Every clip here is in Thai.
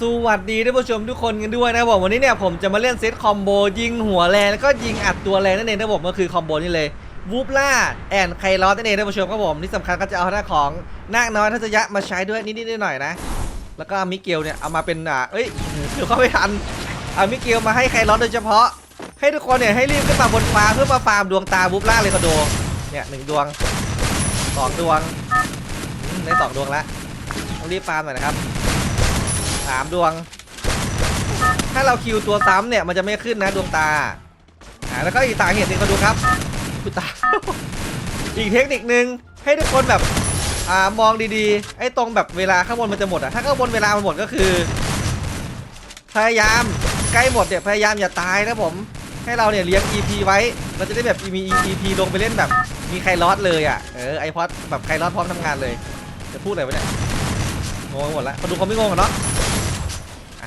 สวัสดีท่านผู้ชมทุกคนกันด้วยนะผมวันนี้เนี่ยผมจะมาเล่นเซตคอมโบยิงหัวแรงแล้วก็ยิงอัดตัวแรงนั่นเองนะผมก็คือคอมโบนี้เลยวูฟล่าแอนไคลอสนั่นเองท่านผู้ชมครับผมที่สำคัญก็จะเอาหน้าของนาคน้อยทัศยะมาใช้ด้วยนิดๆหน่อยๆนะ แล้วก็มิเกลเนี่ยเอามาเป็นอ่าเอ้ยเดี๋ยวเข้าไม่ทันเอามิเกลมาให้ไคลอสโดยเฉพาะ ให้ทุกคนเนี่ยให้รีบขึ้นมาบนฟ้าเพื่อมาฟาร์มดวงตาวูฟล่าเลยคอนโดเนี่ยหนึ่งดวงสองดวงได้สองดวงแล้วต้องรีบฟาร์มหน่อยนะครับ สามดวง ถ้าเราคิวตัวซ้ำเนี่ยมันจะไม่ขึ้นนะดวงตาอ่าแล้วก็อีกสาเหตุหนึ่งก็ดูครับคุณตา อีกเทคนิคนึงให้ทุกคนแบบอ่ามองดีๆ ไอ้ตรงแบบเวลาข้างบนมันจะหมดอะถ้าข้างบนเวลามันหมดก็คือ พยายามใกล้หมดเนี่ยพยายามอย่าตายนะผม ให้เราเนี่ยเลี้ยง EP ไว้เราจะได้แบบมี EP ลงไปเล่นแบบ มีใครลอดเลยอะเออไอพอดแบบใครลอดพร้อมทำงานเลยจะพูดอะไรวะเนี่ยงงหมดล้วมาดูคนไม่งงกันเนาะ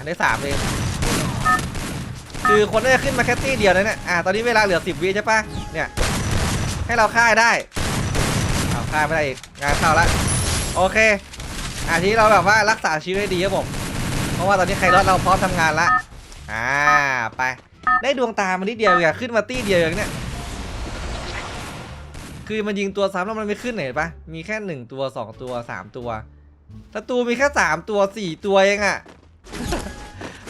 ได้สามเองคือคนน่าจะขึ้นมาแค่ตี้เดียวนะเนี่ยอะตอนนี้เวลาเหลือสิบวิใช่ปะเนี่ยให้เราฆ่าได้เอาฆ่าไม่ได้อีกงานเข้าละโอเคอะทีนี้เราแบบว่ารักษาชีวิตให้ดีครับผมเพราะว่าตอนนี้ใครรอดเราพร้อมทำงานละอ่าไปได้ดวงตามันนิดเดียวอย่าขึ้นมาตี้เดียวอย่างเนี้ยคือมันยิงตัวซ้ำแล้วมันไม่ขึ้นเห็นปะมีแค่หนึ่งตัวสองตัวสามตัวศัตรูมีแค่สามตัวสี่ตัวเองอะ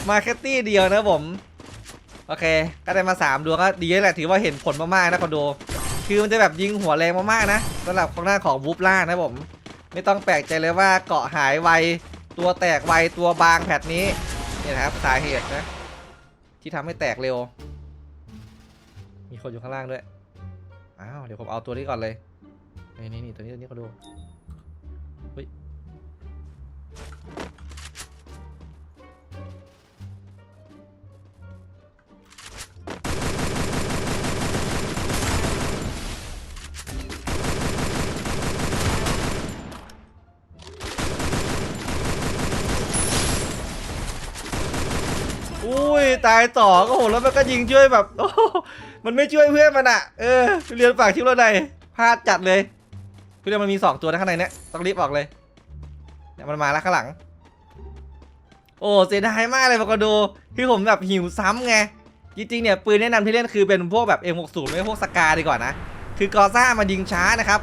มาแค่ตี้เดียวนะผม โอเค ก็ได้มาสามดวงก็ดีแหละถือว่าเห็นผลมากๆนะคอนโด คือมันจะแบบยิงหัวแรงมากๆนะสำหรับของหน้าของวูฟล่านะผม ไม่ต้องแปลกใจเลยว่าเกาะหายไว ตัวแตกไว ตัวบางแพทนี้นี่นะครับสาเหตุนะ ที่ทำให้แตกเร็ว มีคนอยู่ข้างล่างด้วย อ้าว เดี๋ยวผมเอาตัวนี้ก่อนเลย นี่นี่นี่ตัวนี้ตัวนี้เขาดู ตายต่อก็โหแล้วมันก็ยิงช่วยแบบโอ้มันไม่ช่วยเพื่อนมันอะเออเรียนฝากชิปรถใดพลาดจัดเลยพี่เรียนมันมีสองตัวนะข้างในเนี้ยต้องรีบออกเลยเนี่ยมันมาแล้วข้างหลัง โอ้เสียดายมากเลยบอกดูคือผมแบบหิวซ้ำไงจริงๆเนี่ยปืนแนะนำที่เล่นคือเป็นพวกแบบ M60 ไม่พวกสกาดีกว่านะคือกอซ่ามันยิงช้านะครับ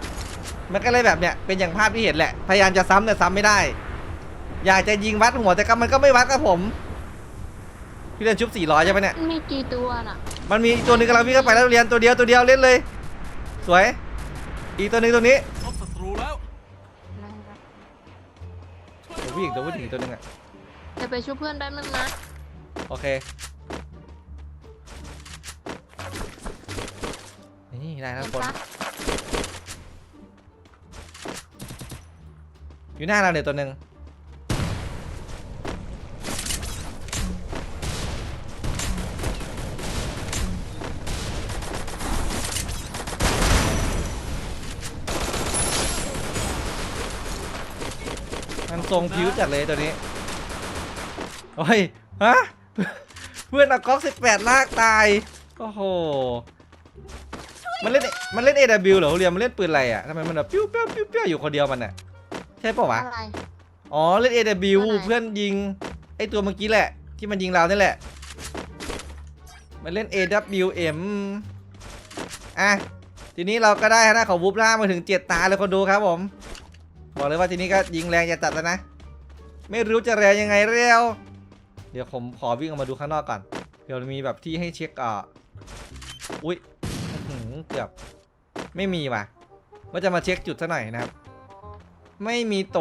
มันก็เลยแบบเนี่ยเป็นอย่างภาพที่เห็นแหละพยายามจะซ้ำแต่ซ้ำไม่ได้ อยากจะยิงวัดหัวแต่ก็มันก็ไม่วัดกับผม พี่เรียนชุบ400ใช่ไหมเนี่ยมีกี่ตัวน่ะมันมีอีกตัวหนึงกำลังวิ่งเข้าไปแล้วเรียนตัวเดียวตัวเดียวเล่นเลย สวย อีกตัวหนึงตัวนี้พบศัตรูแล้วตัวผู้หญิงตัวผู้หญิงตัวหนึงอะจะไปช่วยเพื่อนแป๊บนึงนะโอเคนี่ได้แล้วคนจ๊ะอยู่หน้าเราเนี่ยตัวหนึ่ง ทรงผิวจัดเลยตัวนี้โอ้ยฮะเพื่อนเอาก๊อก18ลากตายโอ้โหมันเล่นมันเล่น AW เหรอเรียนมันเล่นปืนอะไรอะทำไมมันแบบปิ้วเปี้ยวปิ้วเปี้ยวอยู่คนเดียวมันอะใช่ปะวะอะไร อ๋อเล่น AW ตัวไหนเพื่อนยิงไอตัวเมื่อกี้แหละ ที่มันยิงเรานี่แหละ มันเล่น AWM อะทีนี้เราก็ได้หน้าของวูฟล่ามาถึงเจ็ดตาเลยคนดูครับผม บอกเลยว่าทีนี้ก็ยิงแรงจะจัดแล้วนะ ไม่รู้จะแรงยังไงเร็ว เดี๋ยวผมขอวิ่งออกมาดูข้างนอกก่อน เดี๋ยวมีแบบที่ให้เช็คอะอุ้ยเกือบไม่มีว่ะว่าจะมาเช็คจุดซะหน่อยนะครับ ไม่มีโต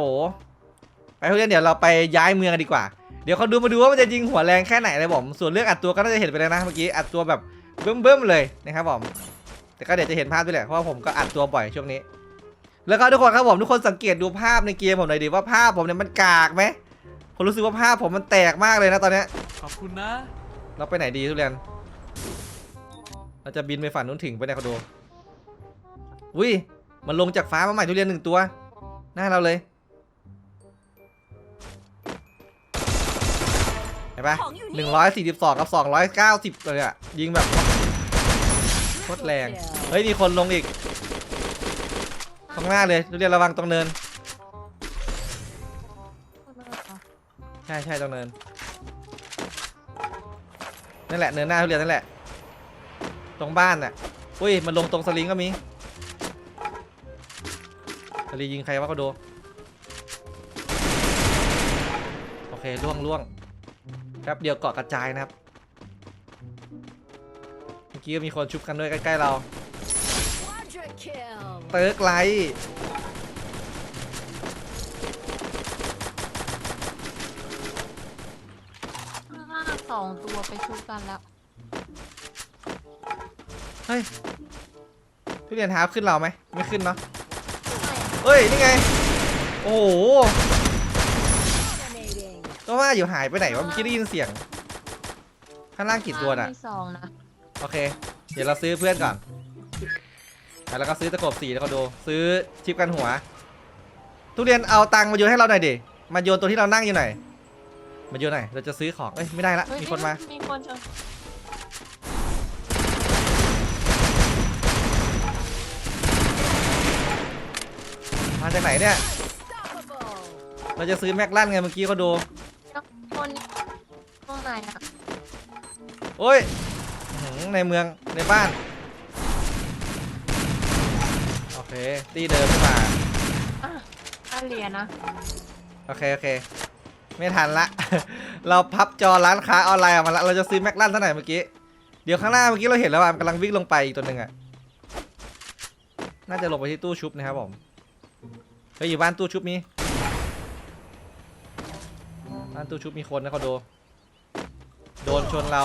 ไปทุกเรียนเดี๋ยวเราไปย้ายเมืองกันดีกว่า เดี๋ยวเขาดูมาดูว่ามันจะยิงหัวแรงแค่ไหนเลยผม ส่วนเรื่องอัดตัวก็น่าจะเห็นไปแล้วนะเมื่อกี้อัดตัวแบบเบิ่มๆเลยนะครับผม แต่ก็เดี๋ยวจะเห็นภาพด้วยแหละ เพราะว่าผมก็อัดตัวบ่อยช่วงนี้ แล้วก็ทุกคนครับผมทุกคนสังเกตดูภาพในเกมผมหน่อยดิว่าภาพผมเนี่ยมันกากไหมผมรู้สึกว่าภาพผมมันแตกมากเลยนะตอนเนี้ยขอบคุณนะ เราไปไหนดีทุเรียนเราจะบินไปฝันนู้นถึงไปไหนเขาดูอุ้ยมันลงจากฟ้ามาใหม่ทุเรียนหนึ่งตัวหน้าเราเลยเห็นปะหนึ่งร้อยสี่สิบสองกับสองร้อยเก้าสิบเลยอะยิงแบบโคตรแรง เฮ้ย มีคนลงอีก ข้างหน้าเลยทุเรียนระวังตรงเนินใช่ช่ใช่ตรงเนิน นั่นแหละเนินหน้าทุเรียนนั่นแหละ ตรงบ้านน่ะ อุ้ยมันลงตรงสลิงก็มี สลิงยิงใครวะก็ดู โอเคล่วงล่วงแป๊บเดียวเกาะกระจายนะครับ เมื่อกี้ก็มีคนชุบกันด้วยใกล้ๆเรา Quadra kill. เติร์กไลท์ข้างหน้าสองตัวไปชุบกันแล้ว เฮ้ยทุเรียนเท้าขึ้นเราไหมไม่ขึ้นเนาะไม่อะเฮ้ย นี่ไง โอ้โห Dominating. ก็ว่าอยู่หายไปไหนวะเมื่อกี้ได้ยินเสียง ข้างล่างกี่ตัวน่ะ มีสองนะ โอเค เดี๋ยวเราซื้อเพื่อนก่อนอะ แล้วก็ซื้อตะกบสีแล้วก็ดูซื้อชิปกันหัว ทุเรียนเอาตังค์มาโยนให้เราหน่อยดิมาโยนตัวที่เรานั่งอยู่หน่อยมาโยนหน่อยเราจะซื้อของเอ้ยไม่ได้ละเฮ้ยมีคนมามีคนชนมาจากไหนเนี่ย Unstoppable. เราจะซื้อแม็กลันไงเมื่อกี้เขาดูคนตรงไหนอะโอ้ยอื้อหือในเมืองในบ้าน เคตีเดินขึ้นมาอะอะเหรียญนะ โอเคโอเค ไม่ทันละ เราพับจอร้านค้าออนไลน์ออกมาละเราจะซื้อแม็กลันเท่าไหร่เมื่อกี้ เดี๋ยวข้างหน้าเมื่อกี้เราเห็นแล้วว่ามันกำลังวิ่งลงไปอีกตัวหนึ่งอะน่าจะลงไปที่ตู้ชุบนะครับผมเฮ้ยอยู่บ้านตู้ชุบมี บ้านตู้ชุบมีคนนะเขาดูโดนชนเรา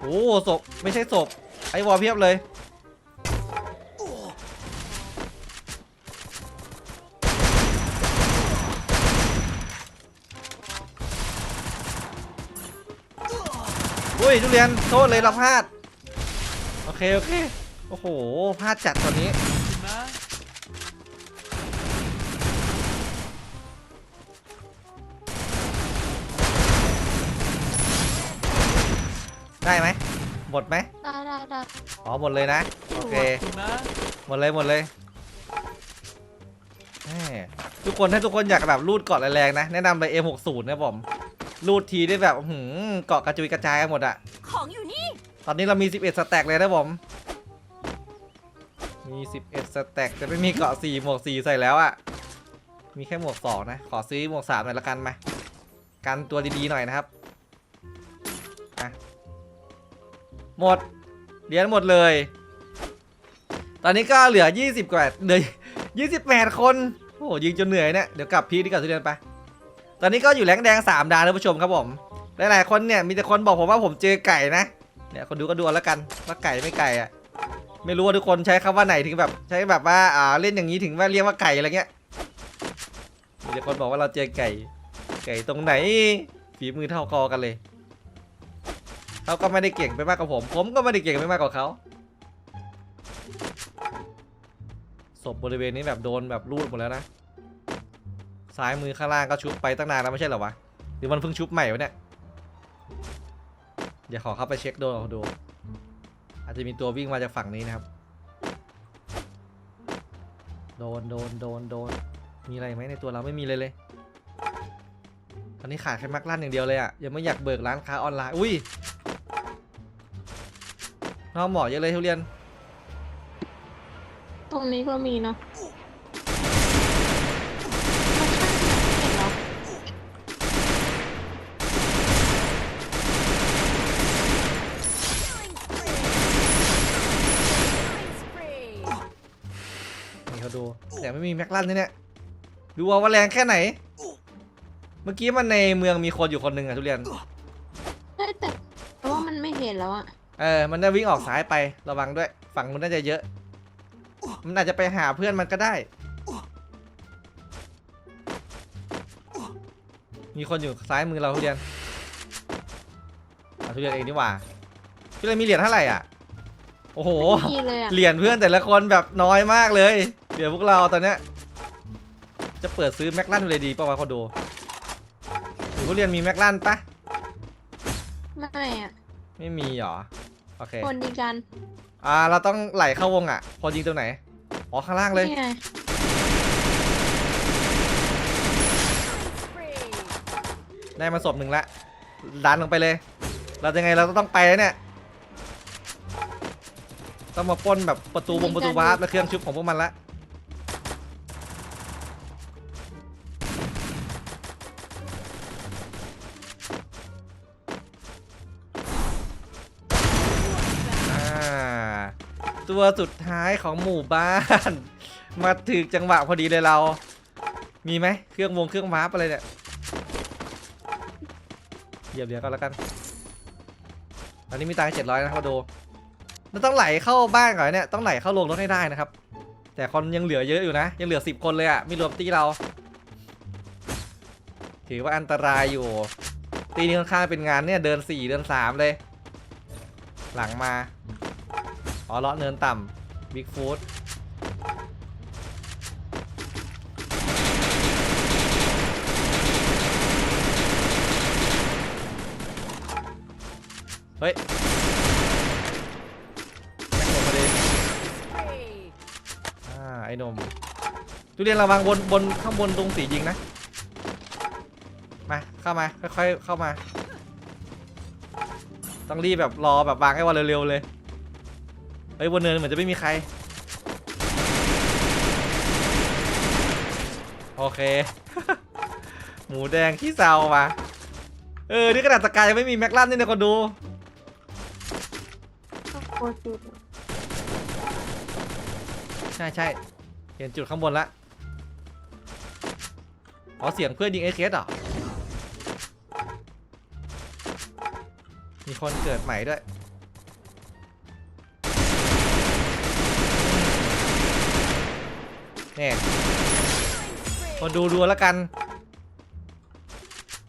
โอ้ศพไม่ใช่ศพไอ้วอลเพียบเลย อุ้ยทุเรียนโทษเลยเราพลาด โอเค โอเค โอ้โหพลาดจัดตอนนี้ ได้ไหมหมดไหม อ๋อหมดเลยนะ โอเคหมดเลยหมดเลยแหม่ทุกคนถ้าทุกคนอยากแบบรูดเกาะแรงๆนะ แนะนำไป M60 นะผม รูดทีได้แบบอื้อหือเกาะกระจุยกระจายกันหมดอะของอยู่นี่ ตอนนี้เรามี 11 สแต็กเลยนะผม มี 11 สแต็กแต่ไม่มีเกาะ4หมวก4ใส่แล้วอะมีแค่หมวก2นะ ขอซื้อหมวก3หน่อยละกันมา กันตัวดีๆหน่อยนะครับอะหมด เหรียญหมดเลย ตอนนี้ก็เหลือ 20 กว่าเหลือ28 คน โอ้โหยิงจนเหนื่อยเนี่ยเดี๋ยวกลับพีดีกว่าทุเรียนไป ตอนนี้ก็อยู่แรงแดง 3 ดาวท่านผู้ชมครับผม หลายๆคนเนี่ยมีแต่คนบอกผมว่าผมเจอไก่นะ เนี่ยคนดูก็ดูแล้วกันว่าไก่ไม่ไก่อะไม่รู้ว่าทุกคนใช้คำว่าไหนถึงแบบ ใช้แบบว่าอ่าเล่นอย่างนี้ถึงว่าเรียกว่าไก่อะไรเงี้ยมีแต่คนบอกว่าเราเจอไก่ ไก่ตรงไหนฝีมือเท่ากอกันเลย เขาก็ไม่ได้เก่งไปมากกว่าผม ผมก็ไม่ได้เก่งไปมากกว่าเขาศพบริเวณนี้แบบโดนแบบรูดหมดแล้วนะซ้ายมือข้างล่างก็ชุบไปตั้งนานแล้วไม่ใช่เหรอวะหรือมันเพิ่งชุบใหม่วะเนี่ยเดี๋ยวขอเข้าไปเช็คดูดูอาจจะมีตัววิ่งมาจากฝั่งนี้นะครับ โดนโดนโดนโดนมีอะไรไหมในตัวเราไม่มีเลยเลยตอนนี้ขาดแค่มักลั่นอย่างเดียวเลยอะยังไม่อยากเบิกร้านค้าออนไลน์อุ้ย น้องหมอเยอะเลยทุเรียน ตรงนี้ก็มีนะเห็นแล้ว Killing spree. นี่เขาดูแต่ไม่มีแม็กลั่นเนี่ยดูเอาว่าแรงแค่ไหน เมื่อกี้มันในเมืองมีคนอยู่คนหนึ่งอะทุเรียน ใช่แต่แต่ว่ามันไม่เห็นแล้วอะ เออ มันได้วิ่งออกซ้ายไประวังด้วย ฝั่งมันน่าจะเยอะ มันอาจจะไปหาเพื่อนมันก็ได้ มีคนอยู่ซ้ายมือเราทุเรียนอะทุเรียนเองนี่หว่าทุเรียนมีเหรียญเท่าไหร่อะ โอ้โหไม่มีเลยอะเหรียญเพื่อนแต่ละคนแบบน้อยมากเลย เดี๋ยวพวกเราตอนเนี้ยจะเปิดซื้อแม็กลันเลยดีป่าวะเขาดูหรือทุเรียนมีแม็กลันปะไม่อะ ไม่มีหรอ โอเคคนยิงกันอ่าเราต้องไหลเข้าวงอะ พอยิงตรงไหนอ๋อข้างล่างเลยได้มาศพหนึ่งละดันลงไปเลย เราจะไงเราต้องไปแเนี่ยต้องมาป้นแบบประตูวงประตูวาร์ปและเครื่องชุบของพวกมันละ ตัวสุดท้ายของหมู่บ้าน มาถึงจังหวะพอดีเลยเรา มีไหมเครื่องวงเครื่องวาร์ปอะไรเนี่ยเหยียบเหรียญก่อแล้วกัน ตอนนี้มีตังค์เจ็ดร้อยนะครับดูมันต้องไหลเข้าบ้านก่อนเนี่ย ต้องไหลเข้าโรงรถให้ได้นะครับ แต่คนยังเหลือเยอะอยู่นะ ยังเหลือสิบคนเลยอะไม่รวมตีเรา ถือว่าอันตรายอยู่ ตีนี้ค่อนข้างเป็นงานเนี่ย เดินสี่เดินสามเลย หลังมา อ๋อเลาะเนินต่ำบิ๊กฟูดเฮ้ยแม่งลงมาดิอ่า ไอ้หนมทุเรียนระวังบนบนข้างบนตรงสียิงนะ มา เข้ามา ค่อยๆ เข้ามา ต้องรีบแบบรอแบบวางให้วันเร็วๆเลย เฮ้ยบนเนินเหมือนจะไม่มีใคร โอเค หมูแดงขี้เซามาเออ นี่ขนาดสกายยังไม่มีแม็กลัมนี่นะคนดู โคตรสุดใช่ใช่เห็นจุดข้างบนละ อ๋อ เสียงเพื่อนยิงเอเคสเหรอ มีคนเกิดใหม่ด้วย นี่ยมาดูดูแล้วกัน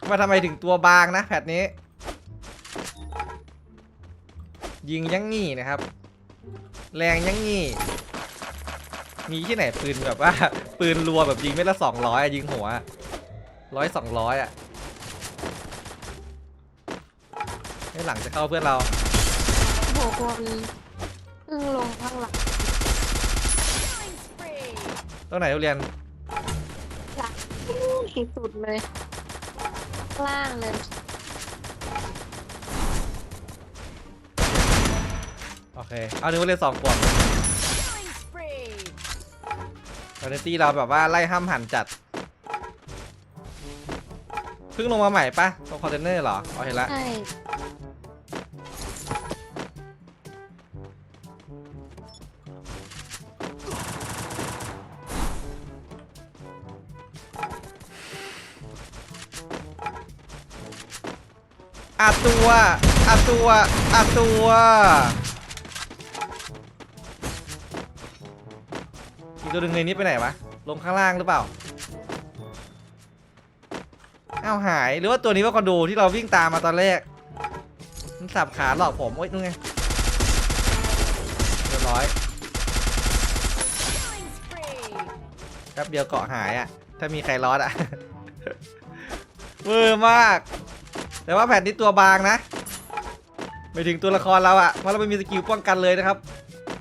ว่าทำไมถึงตัวบางนะแพทนี้ ยิงยังงี้นะครับ แรงยังงี้ มีที่ไหนปืนแบบว่า ปืนรัวแบบยิงไม่ละสองร้อยยิงหัวร้อยสองร้อยอะให้หลังจะเข้าเพื่อนเราโหคนเพิ่งลงข้างหลัง ตรงไหนทุเรียนหลังที่สุดเลยข้างล่างเลยโอเคเอาหนึ่งว่าเรียนสองขวบ Killing spree. ตอนนี้ตีเราแบบว่าไล่ห้ามหันจัดเพิ่งลงมาใหม่ปะตรงคอนเทนเนอร์เหรออ๋อเห็นละ ใช่ อัดตัวอัดตัวอัดตัวอีกตัวหนึ่งในนี้ไปไหนวะ ลงข้างล่างหรือเปล่าอ้าวหาย หรือว่าตัวนี้ว่าคอนโดที่เราวิ่งตามมาตอนแรก มันสับขาหลอกผม โอ๊ยนู่นไงเรียบร้อยแป๊บเดียวเกาะหายอะ ถ้ามีใครรอดอะเวอร์มาก แต่ว่าแผ่นนี้ตัวบางนะไม่ถึงตัวละครเราอะเพราะเราไม่มีสกิลป้องกันเลยนะครับ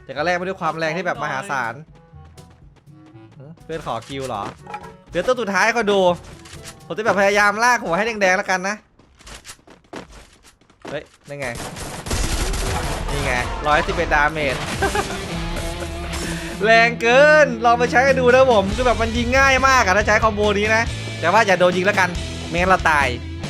แต่ก็แลกมาด้วยความแรงที่แบบมหาศาลเพื่อนขอคิวเหรอเดี๋ยวตัวสุดท้ายก็ดูผมจะแบบพยายามลากหัวให้แดงๆแล้วกันนะเฮ้ยนี่ไงนี่ไงร้อยสิบเอ็ดดาเมจแรงเกินลองไปใช้กันดูนะผมคือแบบมันยิงง่ายมากอะถ้าใช้คอมโบนี้นะ แต่ว่าอย่าโดนยิงแล้วกันไม่งั้นเราตาย